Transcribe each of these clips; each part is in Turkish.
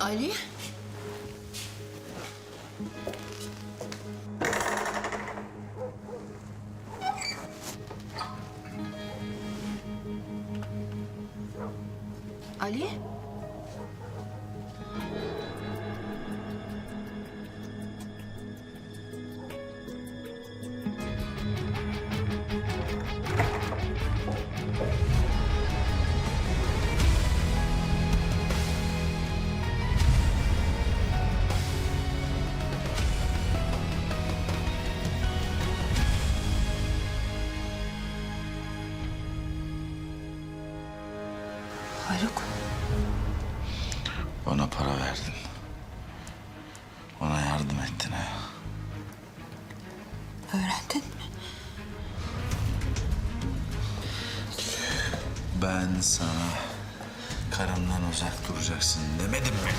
Ali? Ali? Ben sana karımdan uzak duracaksın demedim mi?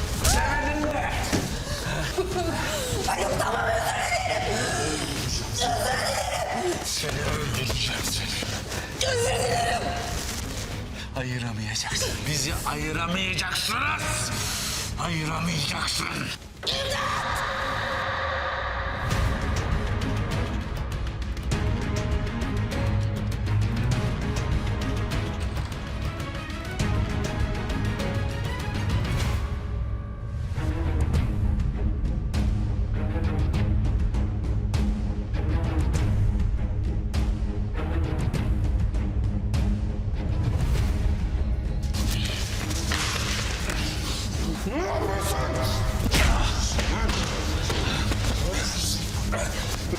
Seni öldüreceğim seni. Özür dilerim. Ayıramayacaksın. Bizi ayıramayacaksınız. Ayıramayacaksın.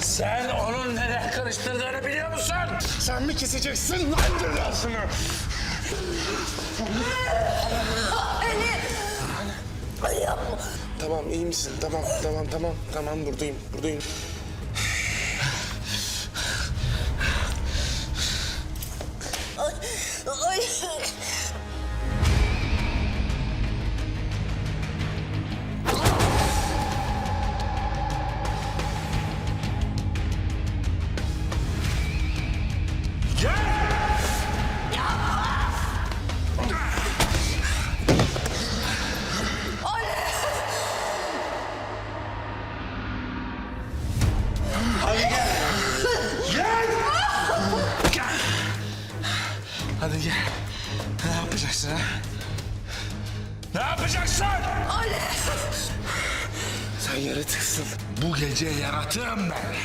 Sen onun neler karıştırdığını biliyor musun? Sen mi keseceksin lan cezasını? Tamam iyi misin? Tamam tamam tamam tamam buradayım buradayım. Ne yapacaksın ha? Ne yapacaksın? Sen yaratıksın. Bu gece yaratığım ben.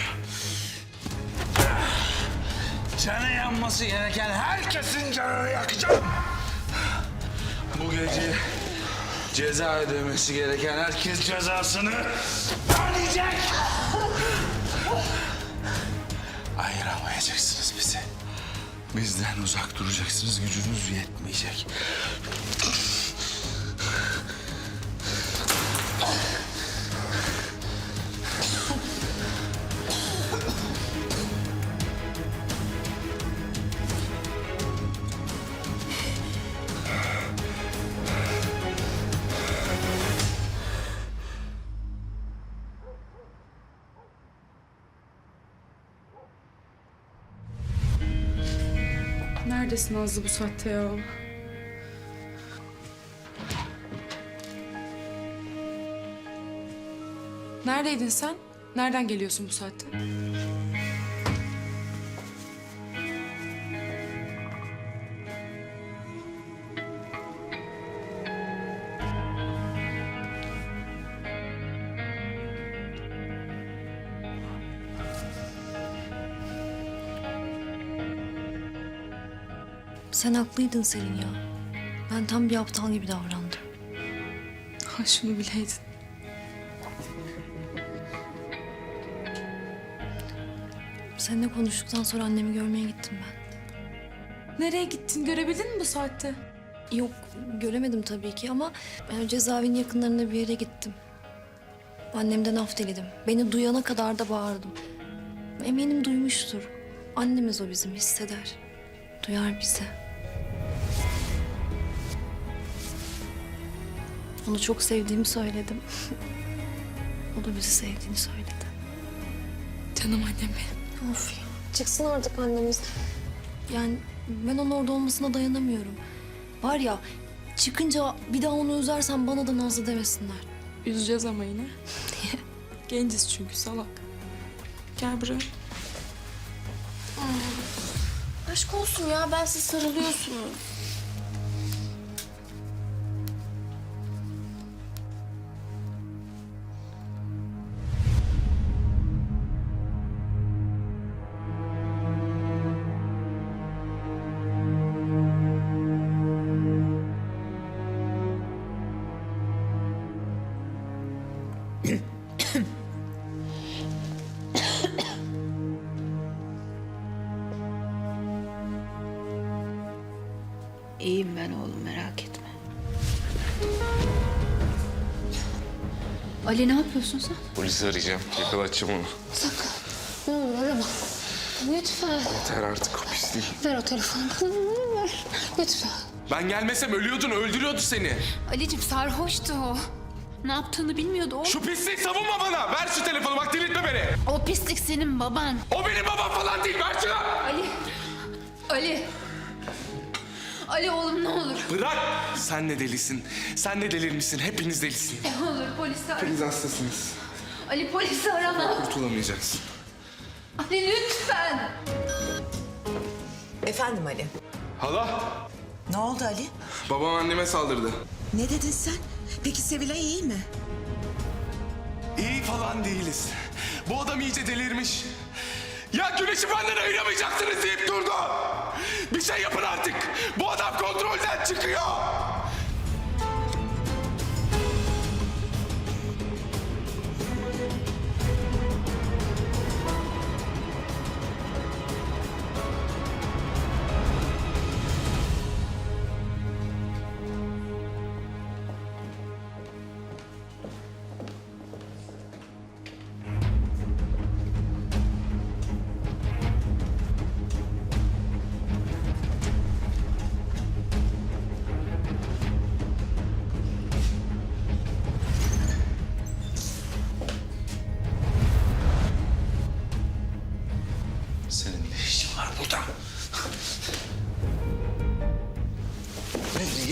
Canı yanması gereken herkesin canını yakacağım. Bu gece ceza ödemesi gereken herkes cezasını ödeyecek. Ayıramayacaksınız bizi. Bizden uzak duracaksınız, gücünüz yetmeyecek. Neredesin Nazlı bu saatte ya? Neredeydin sen? Nereden geliyorsun bu saatte? Sen haklıydın Selin ya. Ben tam bir aptal gibi davrandım. Ha şunu bileydin. Seninle konuştuktan sonra annemi görmeye gittim ben. Nereye gittin? Görebildin mi bu saatte? Yok göremedim tabii ki ama ben cezaevinin yakınlarında bir yere gittim. Annemden af diledim. Beni duyana kadar da bağırdım. Eminim duymuştur. Annemiz o bizim hisseder. Duyar bizi. Onu çok sevdiğimi söyledim. o da bizi sevdiğini söyledi. Canım annem benim. Of ya. Çıksın artık annemiz. Yani ben onun orada olmasına dayanamıyorum. Var ya Çıkınca bir daha onu üzersen bana da Nazlı demesinler. Üzeceğiz ama yine. Genciz çünkü salak. Gel buraya. Aşk olsun ya ben siz sarılıyorsunuz. İyiyim ben oğlum merak etme. Ali ne yapıyorsun sen? Polisi arayacağım. Yakalatacağım onu. Ne olur arama. Lütfen. Yeter artık o pisliği. Ver o telefonu. Ver. Lütfen. Ben gelmesem ölüyordun, öldürüyordu seni. Ali'cim sarhoştu o. Ne yaptığını bilmiyordu o. Şu pisliği savunma bana. Ver şu telefonu bak delirtme beni. O pislik senin baban. O benim babam falan değil. Ver şunu. Ali. Ali. Ali oğlum ne olur. Bırak. Sen ne delisin. Sen ne delirmişsin. Hepiniz delisiniz. Ne olur polisi ara. Hepiniz hastasınız. Ali polisi arama. Kurtulamayacaksın. Ali lütfen. Efendim Ali. Hala. Ne oldu Ali? Babam anneme saldırdı. Ne dedin sen? Peki Sevilay iyi mi? İyi falan değiliz. Bu adam iyice delirmiş. Ya güneşi benden ayıramayacaksınız deyip durdu. Bir şey yapın artık. Bu adam kontrolden çıkıyor.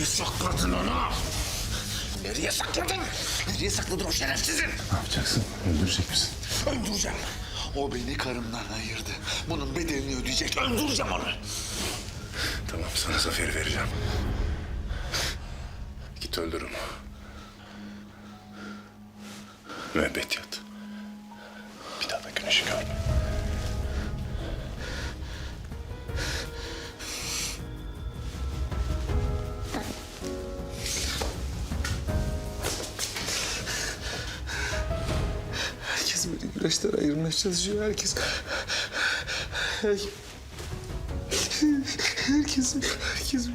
Nereye sakladın onu? Nereye sakladın? Nereye sakladın o şerefsizi? Ne yapacaksın? Öldürecek misin? Öldüreceğim. O beni karımdan ayırdı. Bunun bedelini ödeyecek. Öldüreceğim onu. Tamam sana zaferi vereceğim. Git öldür onu. Müebbet yat. Bir daha da güneşi görme. Güneşten ayırmaya çalışıyor. Herkes... Her- Herkes, herkes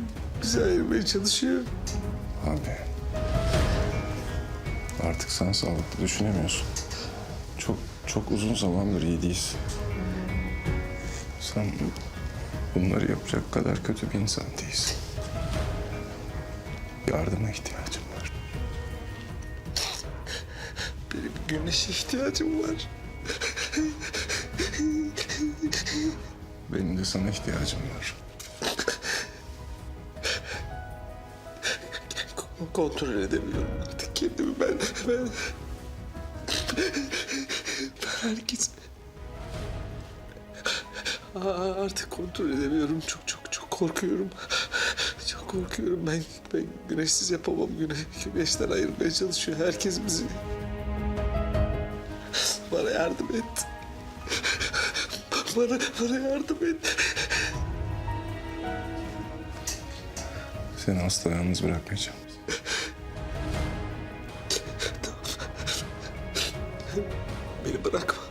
bizi ayırmaya çalışıyor. Abi. Artık sen sağlıklı düşünemiyorsun. Çok çok uzun zamandır iyi değilsin. Sen bunları yapacak kadar kötü bir insan değilsin. Yardıma ihtiyacım var. Benim güneşe ihtiyacım var. Benim de sana ihtiyacım var. Kontrol edemiyorum artık kendimi ben. Ben, ben herkes... Artık kontrol edemiyorum. Çok çok çok korkuyorum. Çok korkuyorum. Ben, ben güneşsiz yapamam. Güneş, güneşten ayırmaya çalışıyor. Herkes bizi. Bana yardım et. Bana, bana yardım et. Seni asla yalnız bırakmayacağım. Beni bırakma.